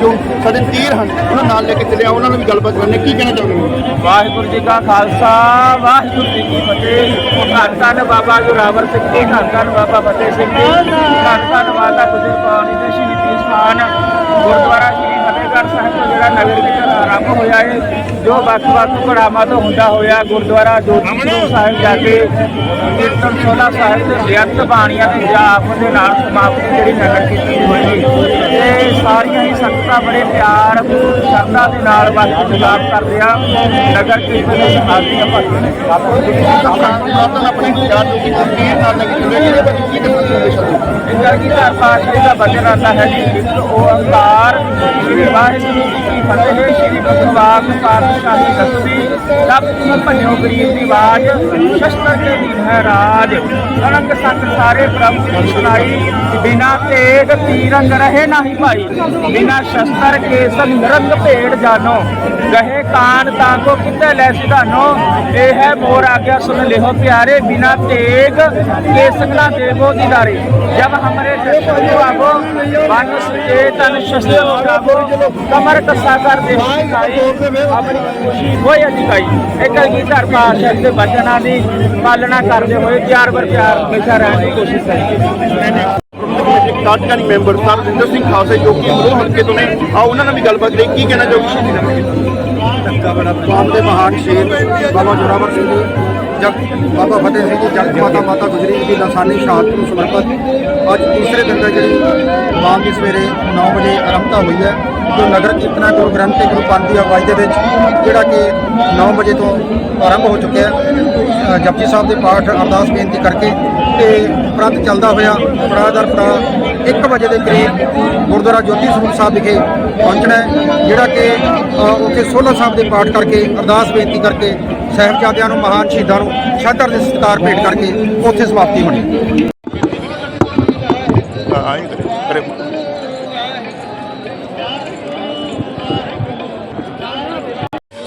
ਜੋ ਸਾਡੇ ਤੀਰ ਹਨ, ਉਹਨਾਂ ਨਾਲ ਲੈ ਕੇ ਚੱਲਿਆ। ਉਹਨਾਂ ਨਾਲ ਵੀ ਗੱਲਬਾਤ ਕਰਨੀ ਕੀ ਕਹਿਣਾ ਚਾਹੁੰਦੇ ਹੋ ਵਾਹਿਗੁਰੂ ਜੀ ਕਾ ਖਾਲਸਾ, ਵਾਹਿਗੁਰੂ ਜੀ ਕੀ ਫਤਿਹ। ਧੰਨ ਬਾਬਾ ਜੋਰਾਵਰ ਸਿੰਘ ਜੀ ਧੰਨ ਬਾਬਾ ਫਤਿਹ ਸਿੰਘ ਜੀ। ਧੰਨ ਮਾਤਾ ਗੁਜਰ ਕੌਰ ਦੇ ਸ਼ਹੀਦੀ ਸਥਾਨ ਗੁਰਦੁਆਰਾ ਸ਼੍ਰੀ ਫਤਿਹਗੜ੍ਹ ਸਾਹਿਬ ਤੋਂ ਜਿਹੜਾ ਨਗਰ ਕੀਰਤਨ ਆਰੰਭ ਹੋਇਆ ਹੈ, ਜੋ ਵੱਖ-ਵੱਖ ਪੜਾਵਾਂ ਤੋਂ ਹੁੰਦਾ ਹੋਇਆ ਗੁਰਦੁਆਰਾ ਜੋਤੀ ਸਰੂਪ ਸਾਹਿਬ ਜਾ ਕੇ ਕੀਰਤਨ ਸੋਲਾ ਸਾਹਿਬ ਦੇ ਬੇਅੰਤ ਬਾਣੀਆਂ ਦੇ ਜਾਪ ਦੇ ਨਾਲ ਸਮਾਪਤੀ ਜਿਹੜੀ ਨਗਰ ਕੀਰਤਨ ਹੋਈ ਤੇ ਸਾਰੀਆਂ ਹੀ ਸੰਗਤਾਂ ਬੜੇ ਪਿਆਰ, ਸ਼ਰਧਾ ਦੇ ਨਾਲ ਵਕਤ ਗੁਜ਼ਾਰ ਕਰਦੇ ਆ। ਨਗਰ ਕੀਰਤਨ ਦੇ ਸਮਾਪਤੀਆਂ ਭਰਦੇ ਨੇ ਆਪਣੀ ਵਿਚਾਰ ਜੋ ਨਾਲ ਲੱਗੀ ਹੋਈ ਹੈ। ਕੀ ਇੰਦਰ ਕੀ ਚਾਰ ਪਾਸ਼ੇ ਦਾ ਬਚਨ ਆਤਾ ਹੈ ਜੀ ਇੱਕ ਅੰਕਾਰ ਸ੍ਰੀ ਵਾਹਿਗੁਰੂ ਜੀ ਕੀ ਫਤਿਹ, ਸ੍ਰੀ ਗੁਰਬਾਗ ਪਾਤਸ਼ਾਹੀ ਦਸਵੀ, ਸਭ ਕੀ ਭਜੋ ਗਰੀਬ ਦੀ ਬਾਜ ਸ਼ਸਤਰ ਕੇ ਦੀਨ ਹੈ ਰਾਜ। ਅਨੰਗ ਸੰਗ ਸਾਰੇ ਪ੍ਰਭੂ ਦੀ ਸੁਣਾਈ, ਬਿਨਾ ਤੇਗ ਤੀਰੰਗ ਰਹੇ ਨਹੀਂ। ਨਹੀਂ ਭਾਈ ਬਿਨਾ ਸ਼ਸਤਰ ਕੇ ਸੰਗਰੰਗ ਭੇੜ ਜਾਨੋ। ਗਹੇ ਕਾਨ ਤਾਂ ਕੋ ਕਿਤੇ ਲੈ ਸਿਧਾਨੋ। ਇਹ ਹੈ ਮੋਰ ਆਗਿਆ ਸੁਣ ਲਿਓ ਪਿਆਰੇ ਬਿਨਾ ਤੇਗ ਕੇ ਸੰਗਲਾ ਦੇਵੋ ਦਿਦਾਰੇ। ਜਬ ਹਮਰੇ ਜਸੂ ਆਵੋ ਮਨ ਸੁਚੇ ਤਨ ਸ਼ਸਤਰ ਉਠਾਵੋ ਕਮਰ ਕੱਸਾ ਕਰ ਦੇ ਕਾਈ ਆਪਣੀ ਖੁਸ਼ੀ ਹੋਏ ਅਧਿਕਾਈ। ਇਹ ਕਲਗੀ ਧਰ ਪਾਸ਼ਾ ਦੇ ਬਚਨਾਂ ਦੀ ਪਾਲਣਾ ਕਰਦੇ ਹੋਏ ਪਿਆਰ ਵਰ ਪਿਆਰ ਹਮੇਸ਼ਾ ਰਹਿਣ ਦੀ ਕੋਸ਼ਿਸ਼ ਕਰੀ ਕਾਰਜਕਾਰੀ ਮੈਂਬਰ ਸਰਵਿੰਦਰ ਸਿੰਘ ਖਾਲਸਾ ਜੋ ਕਿ ਮੂਲ ਹਲਕੇ ਤੋਂ ਨੇ ਆ ਉਹਨਾਂ ਨਾਲ ਵੀ ਗੱਲਬਾਤ ਕਰੀ ਕੀ ਕਹਿਣਾ ਚਾਹੋਗੇ? ਸ਼ਹੀਦੀ ਕੌਮ ਦੇ ਮਹਾਨ ਸ਼ੇਰ ਬਾਬਾ ਜੋਰਾਵਰ ਸਿੰਘ ਜੀ ਜਗ ਬਾਬਾ ਫਤਿਹ ਸਿੰਘ ਜੀ ਜਗ ਮਾਤਾ ਮਾਤਾ ਗੁਜਰੀ ਜੀ ਦੀ ਲਾਸਾਨੀ ਸ਼ਹਾਦਤ ਨੂੰ ਸਮਰਪਿਤ ਅੱਜ ਤੀਸਰੇ ਦਿਨ ਦਾ ਜਿਹੜੀ ਮਾਂ ਦੀ ਸਵੇਰੇ 9 ਵਜੇ ਆਰੰਭਤਾ ਹੋਈ ਹੈ ਜੋ ਨਗਰ ਕੀਰਤਨਾ ਗੁਰੂ ਗ੍ਰੰਥ ਤੇ ਗੁਰੂ ਪੰਥ ਦੀ ਅਗਵਾਈ ਦੇ ਵਿੱਚ ਜਿਹੜਾ ਕਿ 9 ਵਜੇ ਤੋਂ ਆਰੰਭ ਹੋ ਚੁੱਕਿਆ ਹੈ। ਅ, ਜਪਜੀ ਸਾਹਿਬ ਦੇ ਪਾਠ ਅਰਦਾਸ ਬੇਨਤੀ ਕਰਕੇ ਤੇ ਉਪਰੰਤ ਚੱਲਦਾ ਹੋਇਆ ਪੜਾਅਦਰ ਪੜਾਅ 1 ਵਜੇ ਦੇ ਕਰੀਬ ਗੁਰਦੁਆਰਾ ਜੋਤੀ ਸਰੂਪ ਸਾਹਿਬ ਵਿਖੇ ਪਹੁੰਚਣਾ ਹੈ ਜਿਹੜਾ ਕਿ ਉੱਥੇ ਸੋਲਾ ਸਾਹਿਬ ਦੇ ਪਾਠ ਕਰਕੇ ਅਰਦਾਸ ਬੇਨਤੀ ਕਰਕੇ ਸਾਹਿਬਜ਼ਾਦਿਆਂ ਨੂੰ ਮਹਾਨ ਸ਼ਹੀਦਾਂ ਨੂੰ ਸ਼ਾਦਰ ਦੇ ਸਤਿਕਾਰ ਭੇਟ ਕਰਕੇ ਉੱਥੇ ਸਮਾਪਤੀ ਹੋਣੀ ਆਏ ਕਰੇ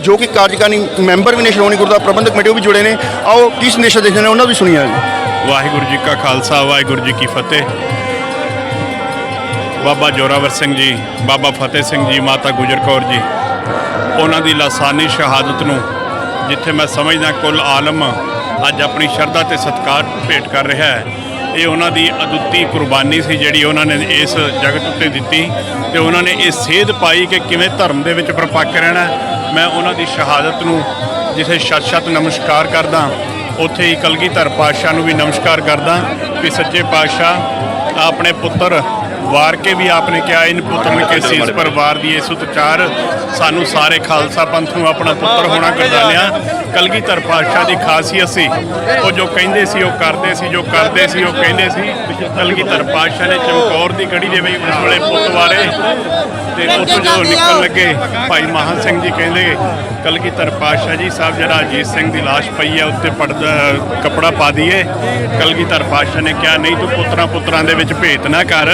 ਜੋ ਕਿ ਕਾਰਜਕਾਰੀ ਮੈਂਬਰ ਵੀ ਨੇ ਸ਼੍ਰੋਮਣੀ ਗੁਰਦੁਆਰਾ ਪ੍ਰਬੰਧਕ ਕਮੇਟੀ ਉਹ ਵੀ ਜੁੜੇ ਨੇ। ਆਓ ਕੀ ਸੰਦੇਸ਼ ਦੇ ਨੇ ਉਹਨਾਂ ਵੀ ਸੁਣੀਆ ਜੀ ਵਾਹਿਗੁਰੂ ਜੀ ਕਾ ਖਾਲਸਾ ਵਾਹਿਗੁਰੂ ਜੀ ਕੀ ਫਤਿਹ। ਬਾਬਾ ਜੋਰਾਵਰ ਸਿੰਘ ਜੀ, ਬਾਬਾ ਫਤਿਹ ਸਿੰਘ ਜੀ, ਮਾਤਾ ਗੁਜਰ ਕੌਰ ਜੀ। ਉਹਨਾਂ ਦੀ ਲਾਸਾਨੀ ਸ਼ਹਾਦਤ ਨੂੰ ਜਿੱਥੇ ਮੈਂ ਸਮਝਦਾ ਕੁੱਲ ਆਲਮ ਅੱਜ ਆਪਣੀ ਸ਼ਰਧਾ ਤੇ ਸਤਿਕਾਰ ਭੇਟ ਕਰ ਰਿਹਾ ਹੈ। ਇਹ ਉਹਨਾਂ ਦੀ ਅਦੁੱਤੀ ਕੁਰਬਾਨੀ ਸੀ ਜਿਹੜੀ ਉਹਨਾਂ ਨੇ ਇਸ ਜਗਤ ਉੱਤੇ ਦਿੱਤੀ ਤੇ ਉਹਨਾਂ ਨੇ ਇਹ ਸੇਧ ਪਾਈ ਕਿ ਕਿਵੇਂ ਧਰਮ ਦੇ ਵਿੱਚ ਪਰਪੱਕ ਰਹਿਣਾ ਮੈਂ ਉਹਨਾਂ ਦੀ ਸ਼ਹਾਦਤ ਨੂੰ ਜਿਥੇ ਸ਼ਤ-ਸ਼ਤ ਨਮਸਕਾਰ ਕਰਦਾ, ਉੱਥੇ ਹੀ ਕਲਗੀਧਰ ਪਾਤਸ਼ਾਹ ਨੂੰ ਵੀ ਨਮਸਕਾਰ ਕਰਦਾ ਕਿ ਸੱਚੇ ਪਾਤਸ਼ਾਹ, ਆਪਣੇ ਪੁੱਤਰ ਵਾਰ ਕੇ ਵੀ ਆਪਨੇ ਕਿਹਾ ਇਨ ਪੁੱਤਰਨ ਕੇ ਸੀਸ ਪਰ ਵਾਰ ਦੀਏ ਸੁਤਚਾਰ ਸਾਨੂੰ ਸਾਰੇ ਖਾਲਸਾ ਪੰਥ ਨੂੰ ਆਪਣਾ ਪੁੱਤਰ ਹੋਣਾ ਕਰਦਾਨਿਆ ਕਲਗੀਧਰ ਪਾਤਸ਼ਾਹ ਦੀ ਖਾਸੀਅਤ ਸੀ। ਉਹ ਜੋ ਕਹਿੰਦੇ ਸੀ ਉਹ ਕਰਦੇ ਸੀ ਜੋ ਕਰਦੇ ਸੀ ਉਹ ਕਹਿੰਦੇ ਸੀ। ਕਲਗੀਧਰ ਪਾਤਸ਼ਾਹ ਨੇ ਚਮਕੌਰ ਦੀ ਗੜੀ ਦੇ ਵਿੱਚ ਉਸ ਵੇਲੇ ਪੁੱਤ ਵਾਰੇ। ਤੇ ਉੱਥੋਂ ਜਦੋਂ ਨਿਕਲਣ ਲੱਗੇ ਭਾਈ ਮਹਾਨ ਸਿੰਘ ਜੀ ਕਹਿੰਦੇ ਕਲਗੀਧਰ ਪਾਤਸ਼ਾਹ ਜੀ ਸਾਹਿਬ ਜਿਹੜਾ ਅਜੀਤ ਸਿੰਘ ਦੀ ਲਾਸ਼ ਪਈ ਹੈ ਉੱਤੇ ਪਰਦਾ ਕਪੜਾ ਪਾ ਦਈਏ। ਕਲਗੀਧਰ ਪਾਤਸ਼ਾਹ ਨੇ ਕਿਹਾ ਨਹੀਂ ਤੂੰ ਪੁੱਤਰਾਂ ਪੁੱਤਰਾਂ ਦੇ ਵਿੱਚ ਭੇਤ ਨਾ ਕਰ।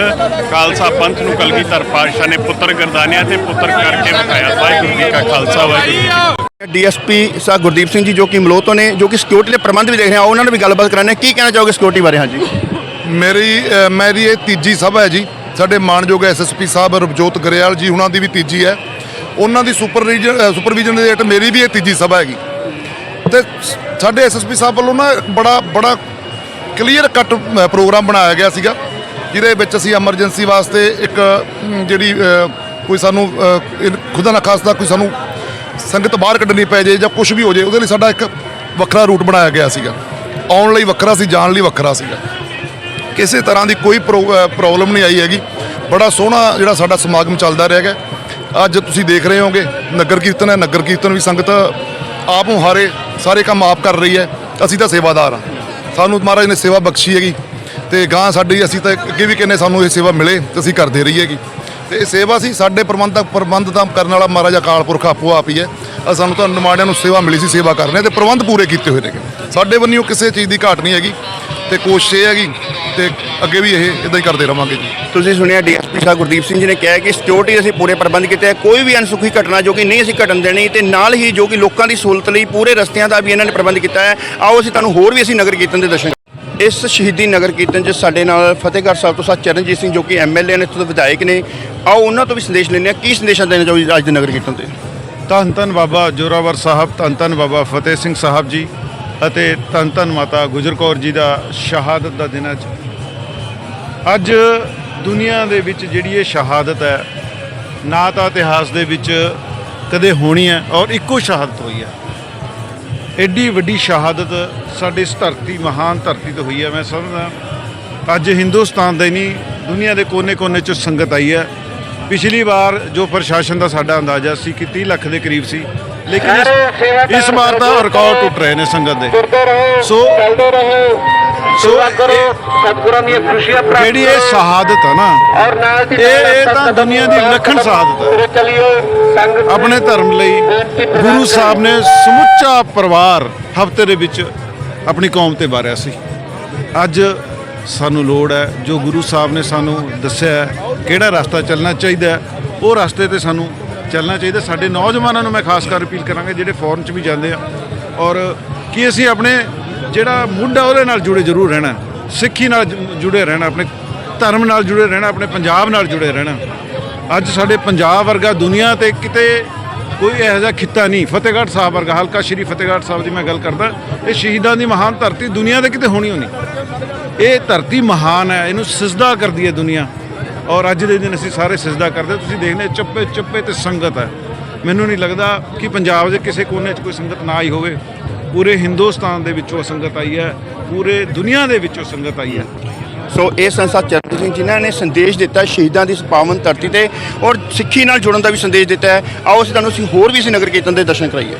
ਖਾਲਸਾ ਪੰਥ ਨੂੰ ਕਲਗੀਧਰ ਪਾਤਸ਼ਾਹ ਨੇ ਪੁੱਤਰ ਗਰਦਾਨਿਆ ਤੇ ਪੁੱਤਰ ਕਰਕੇ ਵਿਖਾਇਆ। ਵਾਹਿਗੁਰੂ ਜੀ ਕਾ ਖਾਲਸਾ ਵਾਹਿਗੁਰੂ ਜੀ। ਡੀਐਸਪੀ ਸਾਹਿਬ ਗੁਰਦੀਪ ਸਿੰਘ ਜੀ ਜੋ ਕਿ ਮਲੋਹ ਤੋਂ ਨੇ ਜੋ ਕਿ ਸਿਕਿਉਰਿਟੀ ਦੇ ਪ੍ਰਬੰਧ ਵੀ ਦੇਖ ਰਹੇ ਆ ਉਹਨਾਂ ਨਾਲ ਵੀ ਗੱਲਬਾਤ ਕਰਾਣੇ ਕੀ ਕਹਿਣਾ ਚਾਹੋਗੇ ਸਿਕਿਉਰਿਟੀ ਬਾਰੇ? ਹਾਂਜੀ। ਮੇਰੀ ਮੇਰੀ ਇਹ ਤੀਜੀ ਸਭਾ ਹੈ ਜੀ। ਸਾਡੇ ਮਾਨਯੋਗ ਐਸਐਸਪੀ ਸਾਹਿਬ ਰਵਜੋਤ ਗਰੇਵਾਲ ਜੀ ਉਹਨਾਂ ਦੀ ਵੀ ਤੀਜੀ ਹੈ। ਉਹਨਾਂ ਦੀ ਸੁਪਰਵੀਜ਼ਨ ਅ, ਸੁਪਰਵੀਜ਼ਨ ਦੇ ਹੇਠ ਮੇਰੀ ਵੀ ਇਹ ਤੀਜੀ ਸਭਾ ਹੈਗੀ। ਤੇ ਸ- ਸਾਡੇ ਐਸਐਸਪੀ ਸਾਹਿਬ ਵੱਲੋਂ ਨਾ ਬੜਾ ਬੜਾ ਕਲੀਅਰ ਕੱਟ ਪ੍ਰੋਗਰਾਮ ਬਣਾਇਆ ਗਿਆ ਸੀਗਾ। ਜਿਹਦੇ ਵਿੱਚ ਅਸੀਂ ਐਮਰਜੈਂਸੀ ਵਾਸਤੇ ਇੱਕ ਜਿਹੜੀ ਕੋਈ ਸਾਨੂੰ ਖੁਦਾ ਨਾ ਖਾਸਦਾ ਕੋਈ ਸਾਨੂੰ ਸੰਗਤ ਬਾਹਰ ਕੱਢਣੀ ਪੈ ਜੇ ਜਾਂ ਕੁਝ ਵੀ ਹੋ ਜੇ ਉਹਦੇ ਲਈ ਸਾਡਾ ਇੱਕ ਵੱਖਰਾ ਰੂਟ ਬਣਾਇਆ ਗਿਆ ਸੀਗਾ। ਆਉਣ ਲਈ ਵੱਖਰਾ ਸੀ ਜਾਣ ਲਈ ਵੱਖਰਾ ਸੀਗਾ। ਕਿਸੇ ਤਰ੍ਹਾਂ ਦੀ ਕੋਈ ਪ੍ਰੋਬਲਮ ਨਹੀਂ ਆਈ ਹੈਗੀ। ਬੜਾ ਸੋਹਣਾ ਜਿਹੜਾ ਸਾਡਾ ਸਮਾਗਮ ਚੱਲਦਾ ਰਿਹਾ ਹੈਗਾ। ਅੱਜ ਤੁਸੀਂ ਦੇਖ ਰਹੇ ਹੋਗੇ ਨਗਰ ਕੀਰਤਨ ਹੈ, ਨਗਰ ਕੀਰਤਨ ਵੀ ਸੰਗਤ ਆਪ ਮੁਹਾਰੇ ਸਾਰੇ ਕੰਮ ਆਪ ਕਰ ਰਹੀ ਹੈ। ਅਸੀਂ ਤਾਂ ਸੇਵਾਦਾਰ ਹਾਂ। ਸਾਨੂੰ ਮਹਾਰਾਜ ਨੇ ਸੇਵਾ ਬਖਸ਼ੀ ਹੈਗੀ। ਤੇ ਗਾਂ ਸਾਡੀ, ਅਸੀਂ ਤਾਂ ਅੱਗੇ ਵੀ ਕਹਿੰਦੇ ਸਾਨੂੰ ਇਹ ਸੇਵਾ ਮਿਲੇ ਤੇ ਅਸੀਂ ਕਰਦੇ ਰਹੀਏ ਹੈਗੀ। ਤੇ ਇਹ ਸੇਵਾ ਸੀ, ਸਾਡੇ ਪ੍ਰਬੰਧਕ ਪ੍ਰਬੰਧ ਤਾਂ ਕਰਨ ਵਾਲਾ ਮਹਾਰਾਜਾ ਅਕਾਲ ਪੁਰਖ ਆਪੋ ਆਪ ਹੀ ਹੈ। ਸਾਨੂੰ ਤਾਂ ਨਿਮਾਣਿਆਂ ਨੂੰ ਸੇਵਾ ਮਿਲੀ ਸੀ, ਸੇਵਾ ਕਰਨੇ ਤੇ ਪ੍ਰਬੰਧ ਪੂਰੇ ਕੀਤੇ ਹੋਏ ਨੇ। ਸਾਡੇ ਵੱਲੋਂ ਕਿਸੇ ਚੀਜ਼ ਦੀ ਘਾਟ ਨਹੀਂ ਹੈਗੀ। ਤੇ ਕੋਸ਼ਿਸ਼ ਇਹ ਹੈਗੀ ਤੇ ਅੱਗੇ ਵੀ ਇਹ ਇਦਾਂ ਹੀ ਕਰਦੇ ਰਵਾਂਗੇ ਜੀ। ਤੁਸੀਂ ਸੁਣਿਆ ਡੀਐਸਪੀ ਸਾਹਿਬ ਗੁਰਦੀਪ ਸਿੰਘ ਜੀ ਨੇ ਕਿਹਾ ਕਿ ਸਿਕਿਉਰਿਟੀ ਅਸੀਂ ਪੂਰੇ ਪ੍ਰਬੰਧ ਕੀਤੇ ਹੈ ਕੋਈ ਵੀ ਅਨਸੁਖੀ ਘਟਨਾ ਜੋ ਕਿ ਨਹੀਂ ਅਸੀਂ ਘਟਣ ਦੇਣੀ ਤੇ ਨਾਲ ਹੀ ਜੋ ਕਿ ਲੋਕਾਂ ਦੀ ਸਹੂਲਤ ਲਈ ਪੂਰੇ ਰਸਤਿਆਂ ਦਾ ਵੀ ਇਹਨਾਂ ਨੇ ਪ੍ਰਬੰਧ ਕੀਤਾ ਹੈ। ਆਓ ਅਸੀਂ ਤੁਹਾਨੂੰ ਹੋਰ ਵੀ ਅਸੀਂ ਨਗਰ ਕੀਰਤਨ ਦੇ ਦਰਸ਼ਨ ਇਸ ਸ਼ਹੀਦੀ ਨਗਰ ਕੀਰਤਨ 'ਚ ਸਾਡੇ ਨਾਲ ਫਤਿਹਗੜ੍ਹ ਸਾਹਿਬ ਤੋਂ ਸਾ ਚਰਨਜੀਤ ਸਿੰਘ ਜੋ ਕਿ ਐਮਐਲਏ ਨੇ ਇੱਥੋਂ ਦੇ ਵਿਧਾਇਕ ਨੇ। ਆਓ ਉਹਨਾਂ ਤੋਂ ਵੀ ਸੰਦੇਸ਼ ਲੈਂਦੇ ਹਾਂ। ਕੀ ਸੰਦੇਸ਼ਾਂ ਦੇਣਾ ਚਾਹੋਗੇ ਅੱਜ ਦੇ ਨਗਰ ਕੀਰਤਨ ਤੇ? ਧੰਨ ਧੰਨ ਬਾਬਾ ਜੋਰਾਵਰ ਸਾਹਿਬ ਧੰਨ ਧੰਨ ਬਾਬਾ ਫਤਿਹ ਸਿੰਘ ਸਾਹਿਬ ਜੀ। ਅਤੇ ਧੰਨ ਧੰਨ ਮਾਤਾ ਗੁਜਰ ਕੌਰ ਜੀ ਦਾ ਸ਼ਹਾਦਤ ਦਾ ਦਿਨ ਅੱਜ। ਅੱਜ ਦੁਨੀਆ ਦੇ ਵਿੱਚ ਜਿਹੜੀ ਇਹ ਸ਼ਹਾਦਤ ਹੈ, ਨਾ ਤਾਂ ਇਤਿਹਾਸ ਦੇ ਵਿੱਚ ਕਦੇ ਹੋਣੀ ਹੈ ਔਰ ਇੱਕੋ ਸ਼ਹਾਦਤ ਹੋਈ ਹੈ। ਐਡੀ ਵੱਡੀ ਸ਼ਹਾਦਤ ਸਾਡੀ ਇਸ ਧਰਤੀ, ਮਹਾਨ ਧਰਤੀ ਤੋਂ ਹੋਈ ਹੈ। ਮੈਂ ਸਮਝਦਾ ਅੱਜ ਹਿੰਦੁਸਤਾਨ ਦੇ ਨਹੀਂ, ਦੁਨੀਆ ਦੇ ਕੋਨੇ-ਕੋਨੇ 'ਚ ਸੰਗਤ ਆਈ ਹੈ। ਪਿਛਲੀ ਵਾਰ ਜੋ ਪ੍ਰਸ਼ਾਸਨ ਦਾ ਸਾਡਾ ਅੰਦਾਜ਼ਾ ਸੀ ਕਿ 30 ਲੱਖ ਦੇ ਕਰੀਬ ਸੀ ਲੇਕਿਨ ਇਸ- ਇਸ ਵਾਰ ਤਾਂ ਰਿਕਾਰਡ ਟੁੱਟ ਰਹੇ ਨੇ ਸੰਗਤ ਦੇ। ਸੋ ਸੋ ਇਹ- ਜਿਹੜੀ ਇਹ ਸ਼ਹਾਦਤ ਹੈ ਨਾ ਇਹ ਇਹ ਤਾਂ ਦੁਨੀਆ ਦੀ ਵਿਲੱਖਣ ਸ਼ਹਾਦਤ ਹੈ ਆਪਣੇ ਧਰਮ ਲਈ ਗੁਰੂ ਸਾਹਿਬ ਨੇ ਸਮੁੱਚਾ ਪਰਿਵਾਰ ਹਫ਼ਤੇ ਦੇ ਵਿੱਚ ਆਪਣੀ ਕੌਮ ਤੇ ਵਾਰਿਆ ਸੀ। ਅੱਜ ਸਾਨੂੰ ਲੋੜ ਹੈ ਜੋ ਗੁਰੂ ਸਾਹਿਬ ਨੇ ਸਾਨੂੰ ਦੱਸਿਆ ਹੈ, ਕਿਹੜਾ ਰਸਤਾ ਚੱਲਣਾ ਚਾਹੀਦਾ ਹੈ, ਉਹ ਰਸਤੇ ਤੇ ਸਾਨੂੰ ਚੱਲਣਾ ਚਾਹੀਦਾ। ਸਾਡੇ ਨੌਜਵਾਨਾਂ ਨੂੰ ਮੈਂ ਖਾਸ ਕਰ ਅਪੀਲ ਕਰਾਂਗਾ, ਜਿਹੜੇ ਫੋਰਨ 'ਚ ਵੀ ਜਾਂਦੇ ਆ। ਔਰ ਕੀ ਅਸੀਂ ਆਪਣੇ ਜਿਹੜਾ ਮੁੱਢ ਆ ਉਹਦੇ ਨਾਲ ਜੁੜੇ ਜ਼ਰੂਰ ਰਹਿਣਾ। ਸਿੱਖੀ ਨਾਲ ਜੁੜੇ ਰਹਿਣਾ, ਆਪਣੇ ਧਰਮ ਨਾਲ ਜੁੜੇ ਰਹਿਣਾ, ਆਪਣੇ ਪੰਜਾਬ ਨਾਲ ਜੁੜੇ ਰਹਿਣਾ। ਅੱਜ ਸਾਡੇ ਪੰਜਾਬ ਵਰਗਾ ਦੁਨੀਆ ਤੇ ਕਿਤੇ ਕੋਈ ਇਹੋ ਜਿਹਾ ਖਿੱਤਾ ਨਹੀਂ। ਫਤਿਹਗੜ੍ਹ ਸਾਹਿਬ ਵਰਗਾ, ਹਲਕਾ ਸ਼੍ਰੀ ਫਤਿਹਗੜ੍ਹ ਸਾਹਿਬ ਦੀ ਮੈਂ ਗੱਲ ਕਰਦਾ, ਇਹ ਸ਼ਹੀਦਾਂ ਦੀ ਮਹਾਨ ਧਰਤੀ ਦੁਨੀਆ ਦੇ ਕਿਤੇ ਹੋਣੀ ਹੋਣੀ ਇਹ ਧਰਤੀ ਮਹਾਨ ਹੈ, ਇਹਨੂੰ ਸਜਦਾ ਕਰਦੀ ਹੈ ਦੁਨੀਆ। ਔਰ ਅੱਜ ਦੇ ਦਿਨ ਅਸੀਂ ਸਾਰੇ ਸਿਜਦਾ ਕਰਦੇ ਤੁਸੀਂ ਦੇਖਦੇ ਚੱਪੇ ਚੱਪੇ ਤੇ ਸੰਗਤ ਹੈ। ਮੈਨੂੰ ਨਹੀਂ ਲੱਗਦਾ ਕਿ ਪੰਜਾਬ ਦੇ ਕਿਸੇ ਕੋਨੇ 'ਚ ਕੋਈ ਸੰਗਤ ਨਾ ਆਈ ਹੋਵੇ। ਪੂਰੇ ਹਿੰਦੁਸਤਾਨ ਦੇ ਵਿੱਚੋਂ ਸੰਗਤ ਆਈ ਹੈ। ਪੂਰੇ ਦੁਨੀਆ ਦੇ ਵਿੱਚੋਂ ਸੰਗਤ ਆਈ ਹੈ। ਸੋ ਇਹ ਸੰਸਥਾ ਚਰਨ ਸਿੰਘ ਜਿਨ੍ਹਾਂ ਨੇ ਸੰਦੇਸ਼ ਦਿੱਤਾ ਸ਼ਹੀਦਾਂ ਦੀ ਪਾਵਨ ਧਰਤੀ ਤੇ ਔਰ ਸਿੱਖੀ ਨਾਲ ਜੁੜਨ ਦਾ ਵੀ ਸੰਦੇਸ਼ ਦਿੱਤਾ ਹੈ। ਆਓ ਅਸੀਂ ਤੁਹਾਨੂੰ ਅਸੀਂ ਹੋਰ ਵੀ ਇਸ ਨਗਰ ਕੀਰਤਨ ਦੇ ਦਰਸ਼ਨ ਕਰਾਈਏ।